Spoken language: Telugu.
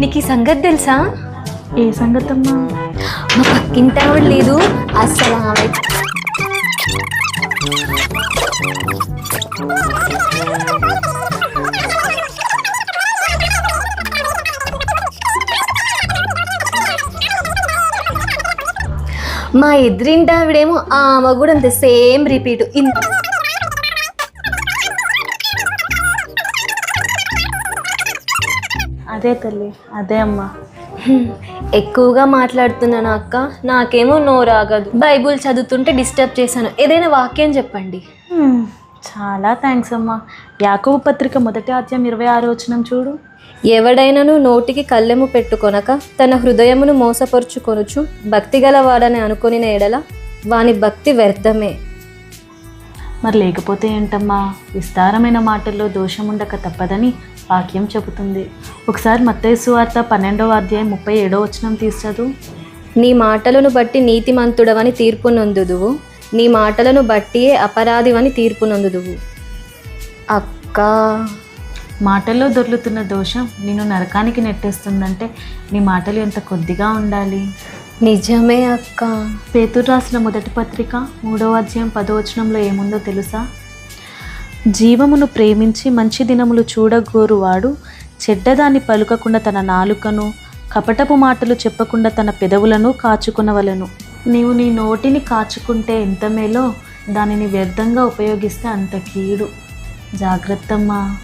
నీకు ఈ సంగతి తెలుసా? ఏ సంగతమ్మా? మా పక్కింటి ఆవిడ లేదు. ఆమె. మా ఎదురింటి ఆవిడేమో ఆమె కూడా అంతే సేమ్ రిపీట్. అదే తల్లి అదే అమ్మా. ఎక్కువగా మాట్లాడుతున్నాను అక్క. నాకేమో నోరాగదు బైబుల్ చదువుతుంటే డిస్టర్బ్ చేశాను. ఏదైనా వాక్యం చెప్పండి. చాలా థ్యాంక్స్ అమ్మా. యాకోబు పత్రిక మొదటి అధ్యాయం ఇరవై ఆరు వచ్చినాం చూడు. ఎవడైనను నోటికి కళ్ళెము పెట్టుకొనక తన హృదయమును మోసపరుచుకొనుచు భక్తి గలవాడని అనుకొనిన ఎడల వాని భక్తి వ్యర్థమే. మరి లేకపోతే ఏంటమ్మా? విస్తారమైన మాటల్లో దోషం ఉండక తప్పదని వాక్యం చెబుతుంది. ఒకసారి మత్తయి సువార్త పన్నెండవ అధ్యాయం ముప్పై ఏడో వచనం తీర్చదు నీ మాటలను బట్టి నీతిమంతుడవని తీర్పు నొందుదువు. నీ మాటలను బట్టియే అపరాధివని తీర్పు నొందుదువు. అక్క! మాటల్లో దొర్లుతున్న దోషం నిన్ను నరకానికి నెట్టేస్తుందంటే నీ మాటలు ఎంత కొద్దిగా ఉండాలి? నిజమే అక్క. పేతురు రాసిన మొదటి పత్రిక మూడవ అధ్యాయం పదవచనంలో ఏముందో తెలుసా? జీవమును ప్రేమించి మంచి దినములు చూడగోరువాడు చెడ్డదాన్ని పలుకకుండా తన నాలుకను కపటపు మాటలు చెప్పకుండా తన పెదవులను కాచుకునవలను. నీవు నీ నోటిని కాచుకుంటే ఎంత మేలో దానిని వ్యర్థంగా ఉపయోగిస్తే అంత కీడు. జాగ్రత్తమ్మా.